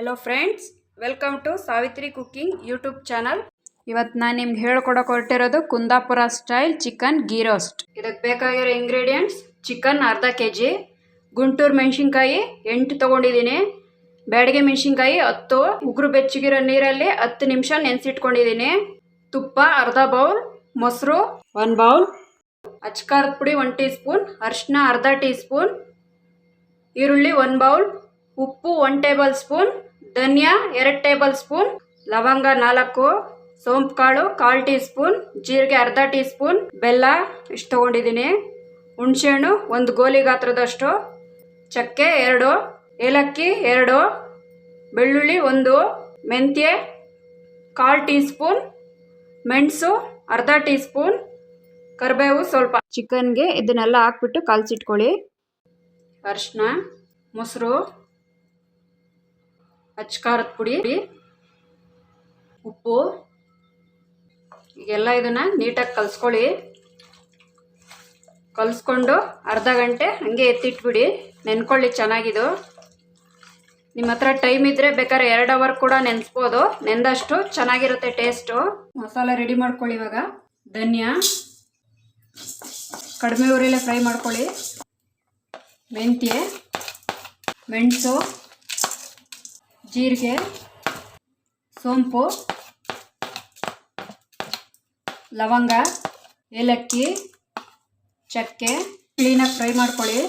Hello friends welcome to Savitri cooking YouTube channel ಇವತ್ತು ನಾನು ನಿಮ್ಗೆ ಹೇಳ್ಕೊಡಕ್ಕೆ ಹೊರಟಿರೋದು Kundapura style chicken ghee roast ಇದಕ್ಕೆ ಬೇಕಾಗಿರೋ ಇಂಗ್ರೀಡಿಯೆಂಟ್ಸ್ ಚಿಕನ್ ಅರ್ಧ ಕೆ ಜಿ ಗುಂಟೂರು ಮೆಣಸಿನ್ಕಾಯಿ ಎಂಟು ತೊಗೊಂಡಿದ್ದೀನಿ. ಬ್ಯಾಡಗೆ ಮೆಣಸಿನ್ಕಾಯಿ ಹತ್ತು, ಉಗುರು ಬೆಚ್ಚಗಿರೋ ನೀರಲ್ಲಿ ಹತ್ತು ನಿಮಿಷ ನೆನೆಸಿಟ್ಕೊಂಡಿದ್ದೀನಿ. ತುಪ್ಪ ಅರ್ಧ ಬೌಲ್ ಮೊಸರು ಒಂದು ಬೌಲ್ ಅಚ್ಕಾರದ ಪುಡಿ ಒನ್ ಟೀ ಸ್ಪೂನ್ ಅರಿಶಿನ ಅರ್ಧ ಟೀ ಸ್ಪೂನ್ ಈರುಳ್ಳಿ ಒಂದು ಬೌಲ್ ಉಪ್ಪು ಒನ್ ಟೇಬಲ್ ಸ್ಪೂನ್ ಧನಿಯಾ, ಎರಡು ಟೇಬಲ್ ಸ್ಪೂನ್. ಲವಂಗ, ನಾಲ್ಕು. ಸೋಂಪು ಕಾಳು, ಕಾಲು ಟೀ ಸ್ಪೂನ್ ಜೀರಿಗೆ, ಅರ್ಧ ಟೀ ಸ್ಪೂನ್ ಬೆಲ್ಲ, ಇಷ್ಟು ತೊಗೊಂಡಿದ್ದೀನಿ. ಹುಣಸೆಹಣ್ಣು, ಒಂದು ಗೋಲಿ ಗಾತ್ರದಷ್ಟು. ಚಕ್ಕೆ, ಎರಡು. ಏಲಕ್ಕಿ, ಎರಡು. ಬೆಳ್ಳುಳ್ಳಿ, ಒಂದು. ಮೆಂತ್ಯೆ, ಕಾಲು ಟೀ ಸ್ಪೂನ್ ಮೆಣಸು, ಅರ್ಧ ಟೀ ಸ್ಪೂನ್ ಕರಿಬೇವು ಸ್ವಲ್ಪ. ಚಿಕನ್ಗೆ ಇದನ್ನೆಲ್ಲ ಹಾಕ್ಬಿಟ್ಟು ಕಲಸಿಟ್ಕೊಳ್ಳಿ. ಅರಿಶಿನ ಮೊಸರು. ಅಚ್ಕಾರದ ಪುಡಿ, ಉಪ್ಪು ಎಲ್ಲ ಇದನ್ನು ನೀಟಾಗಿ ಕಲಿಸ್ಕೊಳ್ಳಿ. ಕಲಿಸ್ಕೊಂಡು ಅರ್ಧ ಗಂಟೆ ಹಾಗೆ ಎತ್ತಿಟ್ಬಿಡಿ. ನೆನ್ಕೊಳ್ಳಿ ಚೆನ್ನಾಗಿದು. ನಿಮ್ಮ ಹತ್ರ ಟೈಮ್ ಇದ್ದರೆ ಬೇಕಾದ್ರೆ ಎರಡು ಅವರ್ ಕೂಡ ನೆನೆಸ್ಬೋದು. ನೆಂದಷ್ಟು ಚೆನ್ನಾಗಿರುತ್ತೆ ಟೇಸ್ಟು. ಮಸಾಲ ರೆಡಿ ಮಾಡ್ಕೊಳ್ಳಿ ಇವಾಗ. ಧನ್ಯ. ಕಡಿಮೆ ಉರಿಲೇ ಫ್ರೈ ಮಾಡ್ಕೊಳ್ಳಿ. ಮೆಂತ್ಯ, ಮೆಣಸು. ಜೀರಿಗೆ, ಸೋಂಪು, ಲವಂಗ, ಏಲಕ್ಕಿ, ಚಕ್ಕೆ ಕ್ಲೀನಾಗಿ ಫ್ರೈ ಮಾಡ್ಕೊಳ್ಳಿ.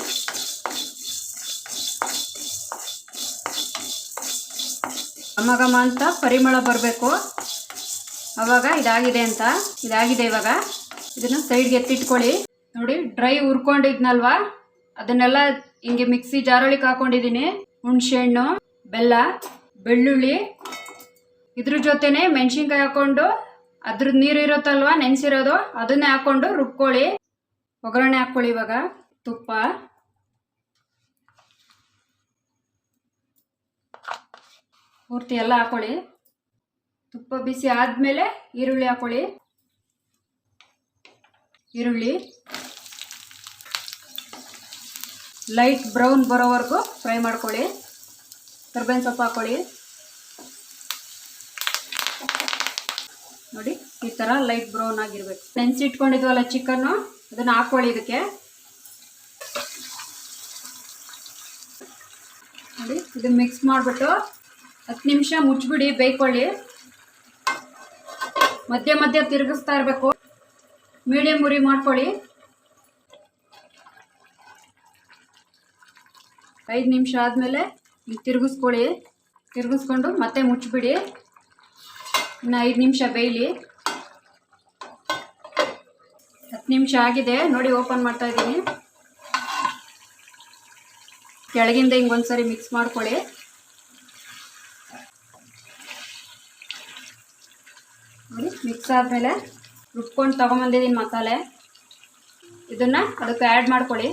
ಘಮ ಅಂತ ಪರಿಮಳ ಬರಬೇಕು. ಅವಾಗ ಇದಾಗಿದೆ ಅಂತ, ಇದಾಗಿದೆ ಇವಾಗ. ಇದನ್ನು ಸೈಡ್ಗೆ ಎತ್ತಿಟ್ಕೊಳ್ಳಿ. ನೋಡಿ ಡ್ರೈ ಹುರ್ಕೊಂಡಿದ್ನಲ್ವಾ? ಅದನ್ನೆಲ್ಲ ಹಿಂಗೆ ಮಿಕ್ಸಿ ಜಾರೊಳಗೆ ಹಾಕೊಂಡಿದ್ದೀನಿ. ಹುಣಸೆಹಣ್ಣು ಬೆಲ್ಲ, ಬೆಳ್ಳುಳ್ಳಿ, ಇದ್ರ ಜೊತೆನೆ ಮೆಣಸಿನ್ಕಾಯಿ ಹಾಕೊಂಡು ಅದ್ರದ್ದು ನೀರು ಇರುತ್ತಲ್ವ, ನೆನೆಸಿರೋದು, ಅದನ್ನೇ ಹಾಕೊಂಡು ರುಬ್ಕೊಳ್ಳಿ. ಒಗ್ಗರಣೆ ಹಾಕ್ಕೊಳ್ಳಿ ಇವಾಗ, ತುಪ್ಪ. ಪೂರ್ತಿ ಎಲ್ಲ ಹಾಕೊಳ್ಳಿ. ತುಪ್ಪ ಬಿಸಿ ಆದಮೇಲೆ ಈರುಳ್ಳಿ ಹಾಕೊಳ್ಳಿ. ಈರುಳ್ಳಿ. ಲೈಟ್ ಬ್ರೌನ್ ಬರೋವರೆಗೂ ಫ್ರೈ ಮಾಡ್ಕೊಳ್ಳಿ. ಕರ್ಬೇವಿನ ಸೊಪ್ಪು ಹಾಕೊಳ್ಳಿ. ನೋಡಿ, ಈ ಥರ ಲೈಟ್ ಬ್ರೌನ್ ಆಗಿರ್ಬೇಕು. ನೆನೆಸಿಟ್ಕೊಂಡಿದ್ವಲ್ಲ ಚಿಕನ್ನು, ಅದನ್ನು ಹಾಕ್ಕೊಳ್ಳಿ ಇದಕ್ಕೆ. ನೋಡಿ ಇದು ಮಿಕ್ಸ್ ಮಾಡಿಬಿಟ್ಟು ಹತ್ತು ನಿಮಿಷ ಮುಚ್ಚಿಬಿಡಿ, ಬೇಯ್ಕೊಳ್ಳಿ. ಮಧ್ಯ ಮಧ್ಯ ತಿರುಗಿಸ್ತಾ ಇರಬೇಕು. ಮೀಡಿಯಮ್ ಉರಿ ಮಾಡ್ಕೊಳ್ಳಿ. ಐದು ನಿಮಿಷ ಆದಮೇಲೆ ತಿರುಗಿಸ್ಕೊಳ್ಳಿ. ತಿರುಗಿಸ್ಕೊಂಡು ಮತ್ತೆ ಮುಚ್ಚಿಬಿಡಿ. ಇನ್ನು ಐದು ನಿಮಿಷ ಬೇಯಲಿ. ಹತ್ತು ನಿಮಿಷ ಆಗಿದೆ. ನೋಡಿ ಓಪನ್ ಮಾಡ್ತಾ ಇದ್ದೀನಿ. ಕೆಳಗಿಂದ ಹಿಂಗೆ ಒಂದ್ಸರಿ ಮಿಕ್ಸ್ ಮಾಡ್ಕೊಳ್ಳಿ. ನೋಡಿ ಮಿಕ್ಸ್ ಆದಮೇಲೆ ರುಬ್ಕೊಂಡು ತೊಗೊಂಬಂದಿದ್ದೀನಿ ಮಸಾಲೆ. ಇದನ್ನು ಅದಕ್ಕೆ ಆ್ಯಡ್ ಮಾಡ್ಕೊಳ್ಳಿ.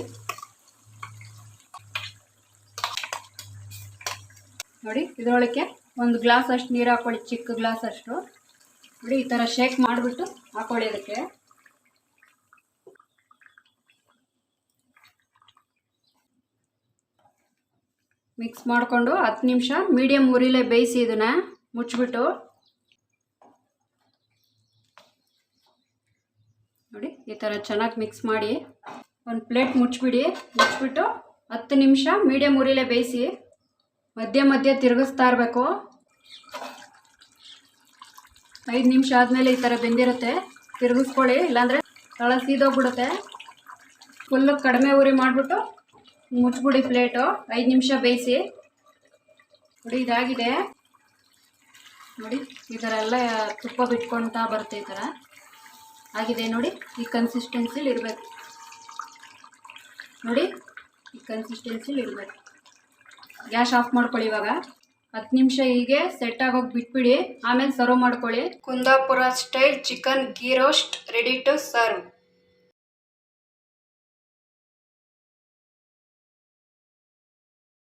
ನೋಡಿ ಇದರೊಳಗೆ ಒಂದು ಗ್ಲಾಸ್ ಅಷ್ಟು ನೀರು ಹಾಕೊಳ್ಳಿ ಚಿಕ್ಕ ಗ್ಲಾಸ್ ಅಷ್ಟು. ನೋಡಿ, ಈ ಥರ ಶೇಕ್ ಮಾಡಿಬಿಟ್ಟು ಹಾಕೊಳ್ಳಿ ಅದಕ್ಕೆ. ಮಿಕ್ಸ್ ಮಾಡಿಕೊಂಡು ಹತ್ತು ನಿಮಿಷ ಮೀಡಿಯಮ್ ಉರಿಲೇ ಬೇಯಿಸಿ ಇದನ್ನು ಮುಚ್ಚಿಬಿಟ್ಟು. ನೋಡಿ, ಈ ಥರ ಚೆನ್ನಾಗಿ ಮಿಕ್ಸ್ ಮಾಡಿ ಒಂದು ಪ್ಲೇಟ್ ಮುಚ್ಚಿಬಿಡಿ, ಮುಚ್ಚಿಬಿಟ್ಟು ಹತ್ತು ನಿಮಿಷ ಮೀಡಿಯಮ್ ಉರಿಲೇ ಬೇಯಿಸಿ. ಮಧ್ಯ ಮಧ್ಯೆ ತಿರುಗಿಸ್ತಾ ಇರಬೇಕು. ಐದು ನಿಮಿಷ ಆದಮೇಲೆ ಈ ಥರ ಬೆಂದಿರುತ್ತೆ. ತಿರುಗಿಸ್ಕೊಳ್ಳಿ, ಇಲ್ಲಾಂದರೆ ತಳ ಸೀದೋಗ್ಬಿಡುತ್ತೆ. ಫುಲ್ಲು ಕಡಿಮೆ ಉರಿ ಮಾಡಿಬಿಟ್ಟು ಮುಚ್ಚಿಬಿಡಿ ಪ್ಲೇಟು ಐದು ನಿಮಿಷ ಬೇಯಿಸಿ. ನೋಡಿ, ಇದಾಗಿದೆ. ನೋಡಿ, ಈ ಥರ ಎಲ್ಲ ತುಪ್ಪ ಬಿಟ್ಕೊಳ್ತಾ ಬರುತ್ತೆ ಈ ಥರ ಆಗಿದೆ ನೋಡಿ, ಈ ಕನ್ಸಿಸ್ಟೆನ್ಸಿಲಿ ಇರಬೇಕು. ನೋಡಿ, ಈ ಕನ್ಸಿಸ್ಟೆನ್ಸಿಲಿ ಇರಬೇಕು. ಗ್ಯಾಸ್ ಆಫ್ ಮಾಡ್ಕೊಳ್ಳಿ ಇವಾಗ. ಹತ್ತು ನಿಮಿಷ ಹೀಗೆ ಸೆಟ್ ಆಗೋಗಿ ಬಿಟ್ಬಿಡಿ. ಆಮೇಲೆ ಸರ್ವ್ ಮಾಡ್ಕೊಳ್ಳಿ. Kundapura style chicken ghee roast ready to serve